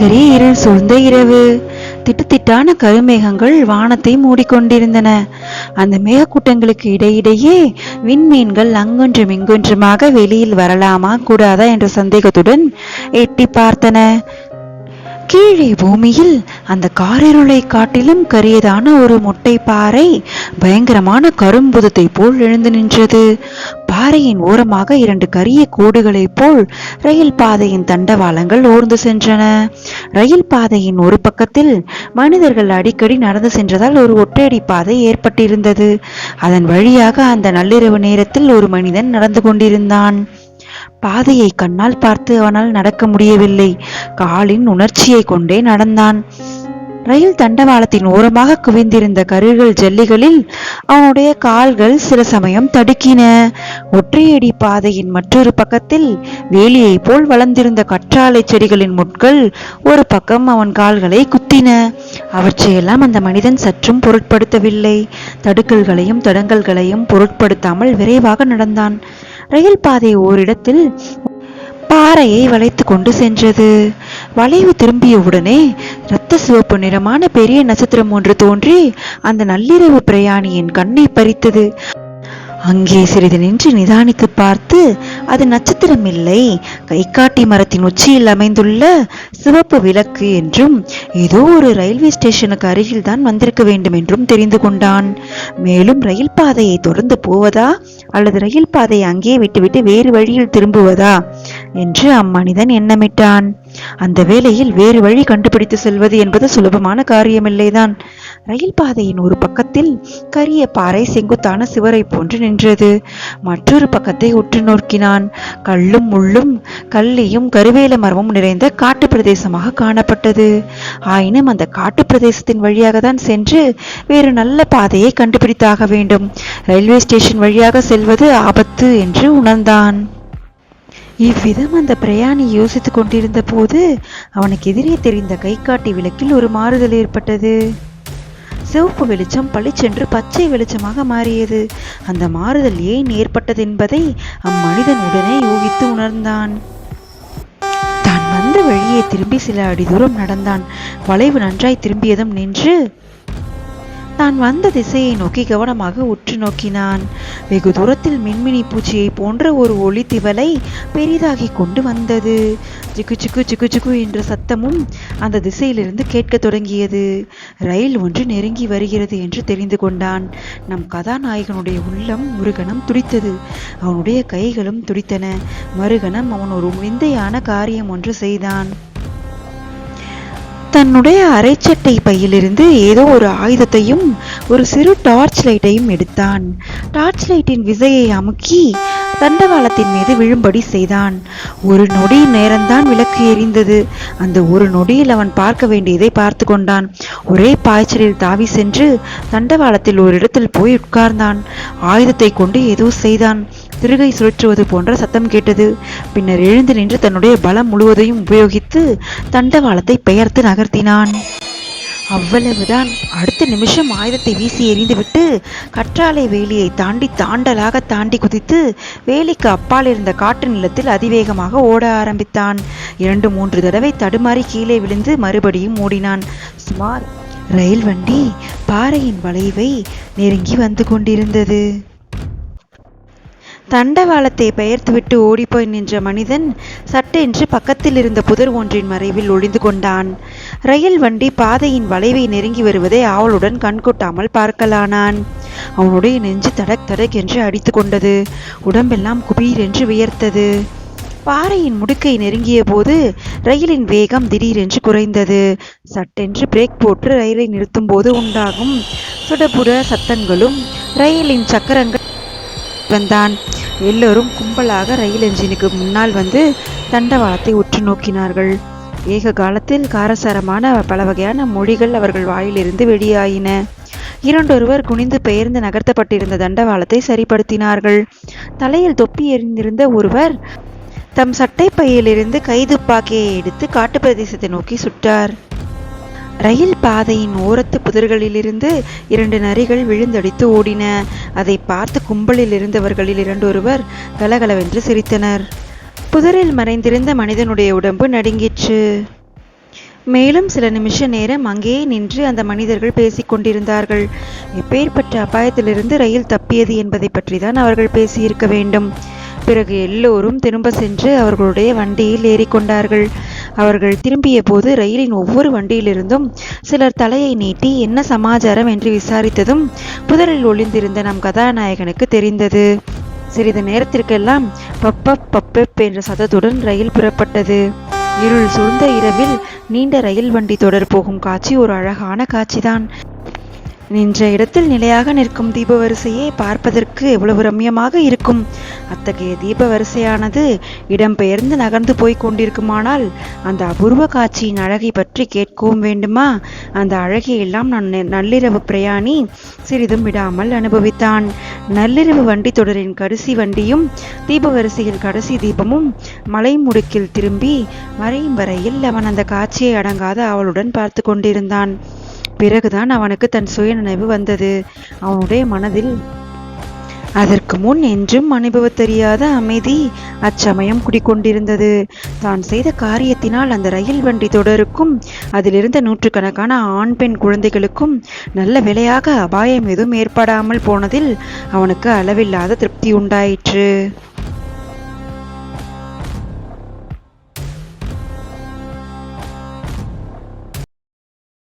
பயங்கர இருள் சூழ்ந்த இரவு. திட்டுத்திட்டான கருமேகங்கள் வானத்தை மூடிக்கொண்டிருந்தன. அந்த மேகக்கூட்டங்களுக்கு இடையிடையே விண்மீன்கள் அங்கொன்றும் இங்கொன்றுமாக வெளியில் வரலாமா கூடாதா என்ற சந்தேகத்துடன் எட்டி பார்த்தன. கீழே பூமியில் அந்த காரிருளை காட்டிலும் கரியதான ஒரு மொட்டை பாறை பயங்கரமான கரும்புதத்தை போல் எழுந்து நின்றது. பாறையின் ஓரமாக இரண்டு கரிய கோடுகளைப் போல் ரயில் பாதையின் தண்டவாளங்கள் ஓர்ந்து சென்றன. ரயில் பாதையின் ஒரு பக்கத்தில் மனிதர்கள் அடிக்கடி நடந்து சென்றதால் ஒரு ஒற்றையடி பாதை ஏற்பட்டிருந்தது. அதன் வழியாக அந்த நள்ளிரவு நேரத்தில் ஒரு மனிதன் நடந்து கொண்டிருந்தான். பாதையை கண்ணால் பார்த்து அவனால் நடக்க முடியவில்லை. காலின் உணர்ச்சியை கொண்டே நடந்தான். ரயில் தண்டவாளத்தின் ஓரமாக குவிந்திருந்த கருகள் ஜல்லிகளில் அவனுடைய கால்கள் சில சமயம் தடுக்கின. ஒற்றையடி பாதையின் மற்றொரு பக்கத்தில் வேலியைப் போல் வளர்ந்திருந்த கற்றாழை செடிகளின் முட்கள் ஒரு பக்கம் அவன் கால்களை குத்தின. அவற்றையெல்லாம் அந்த மனிதன் சற்றும் பொருட்படுத்தவில்லை. தடுக்கல்களையும் தடங்கல்களையும் பொருட்படுத்தாமல் விரைவாக நடந்தான். ரயில் பாதை ஓரிடத்தில் பாறையை வளைத்து கொண்டு சென்றது. வளைவு திரும்பியவுடனே இரத்த சிவப்பு நிறமான பெரிய நட்சத்திரம் ஒன்று தோன்றி அந்த நள்ளிரவு பிரயாணியின் கண்ணை பறித்தது. அங்கே சிறிது நின்று நிதானித்து பார்த்து அது நட்சத்திரம் இல்லை. கைகாட்டி மரத்தின் உச்சியில் அமைந்துள்ள சிவப்பு விளக்கு என்றும் ஏதோ ஒரு ரயில்வே ஸ்டேஷனுக்கு அருகில் தான் வந்திருக்க வேண்டும் என்றும் தெரிந்து கொண்டான். மேலும் ரயில் பாதையை தொடர்ந்து போவதா அல்லது ரயில் பாதையை அங்கே விட்டுவிட்டு வேறு வழியில் திரும்புவதா? என்று அம்மனிதன் எண்ணமிட்டான். அந்த வேளையில் வேறு வழி கண்டுபிடித்து செல்வது என்பது சுலபமான காரியமில்லைதான். ரயில் பாதையின் ஒரு பக்கத்தில் கரிய பாறை செங்குத்தான சிவரை போன்று நின்றது. மற்றொரு பக்கத்தை உற்று நோக்கினான். கல்லும் முள்ளும் கல்லியும் கருவேல மரமும் நிறைந்த காட்டு பிரதேசமாக காணப்பட்டது. ஆயினும் அந்த காட்டு பிரதேசத்தின் வழியாக தான் சென்று வேறு நல்ல பாதையை கண்டுபிடித்தாக வேண்டும். ரயில்வே ஸ்டேஷன் வழியாக செல்வது ஆபத்து என்று உணர்ந்தான். இவ்விதம் அந்த பிரயாணி யோசித்துக் கொண்டிருந்த போது அவனுக்கு எதிரே தெரிந்த கைகாட்டி விளக்கில் ஒரு மாறுதல் ஏற்பட்டது. சிவப்பு வெளிச்சம் பளிச்சென்று பச்சை வெளிச்சமாக மாறியது. அந்த மாறுதல் ஏன் ஏற்பட்டது என்பதை அம்மனிதன் உடனே யூகித்து உணர்ந்தான். தான் வந்த வழியே திரும்பி சில அடி தூரம் நடந்தான். வளைவு நன்றாய் திரும்பியதும் நின்று தான் வந்த திசையை நோக்கி கவனமாக உற்று நோக்கினான். வெகு தூரத்தில் மின்மினி பூச்சியை போன்ற ஒரு ஒளி திவலை பெரிதாகி கொண்டு வந்தது. சிக்கு சிக்கு சிக்கு சிக்கு என்ற சத்தமும் அந்த திசையிலிருந்து கேட்கத் தொடங்கியது. ரயில் ஒன்று நெருங்கி வருகிறது என்று தெரிந்து கொண்டான். நம் கதாநாயகனுடைய உள்ளம் முருகனம் துடித்தது. அவனுடைய கைகளும் துடித்தன. மறுகணம் அவன் ஒரு விந்தையான காரியம் ஒன்று செய்தான். தன்னுடைய அரைச்சட்டை பையிலிருந்து ஏதோ ஒரு ஆயுதத்தையும் ஒரு சிறு டார்ச் லைட்டையும் எடுத்தான். டார்ச் லைட்டின் விசையை அமுக்கி தண்டவாளத்தின் மீது விழும்படி செய்தான். ஒரு நொடி நேரம்தான் விளக்கு எரிந்தது. அந்த ஒரு நொடியில் அவன் பார்க்க வேண்டியதை பார்த்து கொண்டான். ஒரே பாய்ச்சலில் தாவி சென்று தண்டவாளத்தில் ஒரு இடத்தில் போய் உட்கார்ந்தான். ஆயுதத்தை கொண்டு ஏதோ செய்தான். திருகை சுழற்றுவது போன்ற சத்தம் கேட்டது. பின்னர் எழுந்து நின்று தன்னுடைய பலம் முழுவதையும் உபயோகித்து தண்டவாளத்தை பெயர்த்து நகர்த்தினான். அவ்வளவுதான். அடுத்த நிமிஷம் ஆயுதத்தை வீசி எறிந்துவிட்டு கற்றாழை வேலியை தாண்டி தாண்டலாக தாண்டி குதித்து வேலிக்கு அப்பால் இருந்த காட்டு நிலத்தில் அதிவேகமாக ஓட ஆரம்பித்தான். இரண்டு மூன்று தடவை தடுமாறி கீழே விழுந்து மறுபடியும் ஓடினான். சுமார் ரயில் வண்டி பாறையின் வளைவை நெருங்கி வந்து கொண்டிருந்தது. தண்டவாளத்தை பெயர்த்துவிட்டு ஓடிப்போய் நின்ற மனிதன் சட்டென்று பக்கத்தில் இருந்த புதர் ஒன்றின் மறைவில் ஒளிந்து கொண்டான். ரயில் வண்டி பாதையின் வளைவை நெருங்கி வருவதை ஆவலுடன் கண்கொட்டாமல் பார்க்கலானான். அவனுடைய நெஞ்சு தடக் தடக் என்று அடித்து கொண்டது. உடம்பெல்லாம் குபீர் என்று வியர்த்தது. பாறையின் முடுக்கை நெருங்கிய போது ரயிலின் வேகம் திடீரென்று குறைந்தது. சட்டென்று பிரேக் போட்டு ரயிலை நிறுத்தும் போது உண்டாகும் சுடபுட சத்தங்களும் ரயிலின் சக்கரங்கள் வந்தான். எல்லோரும் கும்பலாக ரயில் என்ஜினுக்கு முன்னால் வந்து தண்டவாளத்தை உற்று நோக்கினார்கள். ஏக காலத்தில் காரசாரமான பல வகையான மொழிகள் அவர்கள் வாயிலிருந்து வெளியாயின. இரண்டொருவர் குனிந்து பெயர்ந்து நகர்த்தப்பட்டிருந்த தண்டவாளத்தை சரிப்படுத்தினார்கள். தலையில் தொப்பி எறிந்திருந்த ஒருவர் தம் சட்டை பையிலிருந்து கைதுப்பாக்கியை எடுத்து காட்டு பிரதேசத்தை நோக்கி சுட்டார். ரயில் பாதையின் ஓரத்து புதர்களிலிருந்து இரண்டு நரிகள் விழுந்தடித்து ஓடின. அதை பார்த்து கும்பலில் இருந்தவர்களில் இரண்டொருவர் கலகலவென்று சிரித்தனர். புதரில் மறைந்திருந்த மனிதனுடைய உடம்பு நடுங்கிற்று. மேலும் சில நிமிஷ நேரம் அங்கேயே நின்று அந்த மனிதர்கள் பேசிக் கொண்டிருந்தார்கள். எப்பேற்பட்ட அபாயத்திலிருந்து ரயில் தப்பியது என்பதை பற்றி தான் அவர்கள் பேசியிருக்க வேண்டும். பிறகு எல்லோரும் திரும்ப சென்று அவர்களுடைய வண்டியில் ஏறிக்கொண்டார்கள். அவர்கள் திரும்பிய போது ரயிலின் ஒவ்வொரு வண்டியிலிருந்தும் சிலர் தலையை நீட்டி என்ன சமாச்சாரம் என்று விசாரித்ததும் புதரில் ஒளிந்திருந்த நம் கதாநாயகனுக்கு தெரிந்தது. சிறிது நேரத்திற்கெல்லாம் பப்பப் பப்பப் என்ற சதத்துடன் ரயில் புறப்பட்டது. இருள் சூழ்ந்த இரவில் நீண்ட ரயில் வண்டி தொடர் போகும் காட்சி ஒரு அழகான காட்சிதான். நின்ற இடத்தில் நிலையாக நிற்கும் தீபவரிசையை பார்ப்பதற்கு எவ்வளவு ரம்யமாக இருக்கும். அத்தகைய தீப வரிசையானது இடம்பெயர்ந்து நகர்ந்து போய் கொண்டிருக்குமானால் அந்த அபூர்வ காட்சியின் அழகை பற்றி கேட்கவும் வேண்டுமா? அந்த அழகை எல்லாம் நான் நெ- நள்ளிரவு பிரயாணி சிறிதும் விடாமல் அனுபவித்தான். நள்ளிரவு வண்டி தொடரின் கடைசி வண்டியும் தீப வரிசையில் கடைசி தீபமும் மலை முடுக்கில் திரும்பி மறையும் வரையில் அவன் அந்த காட்சியை அடங்காத அவளுடன் பார்த்து கொண்டிருந்தான். பிறகுதான் அவனுக்கு தன் சுயநினைவு வந்தது. அவனுடைய மனதில் அதற்கு முன் என்றும் அனுபவத் தெரியாத அமைதி அச்சமயம் குடிக்கொண்டிருந்தது. தான் செய்த காரியத்தினால் அந்த ரயில் வண்டி தொடருக்கும் அதிலிருந்த நூற்றுக்கணக்கான ஆண் பெண் குழந்தைகளுக்கும் நல்ல விலையாக அபாயம் எதுவும் ஏற்படாமல் போனதில் அவனுக்கு அளவில்லாத திருப்தி உண்டாயிற்று.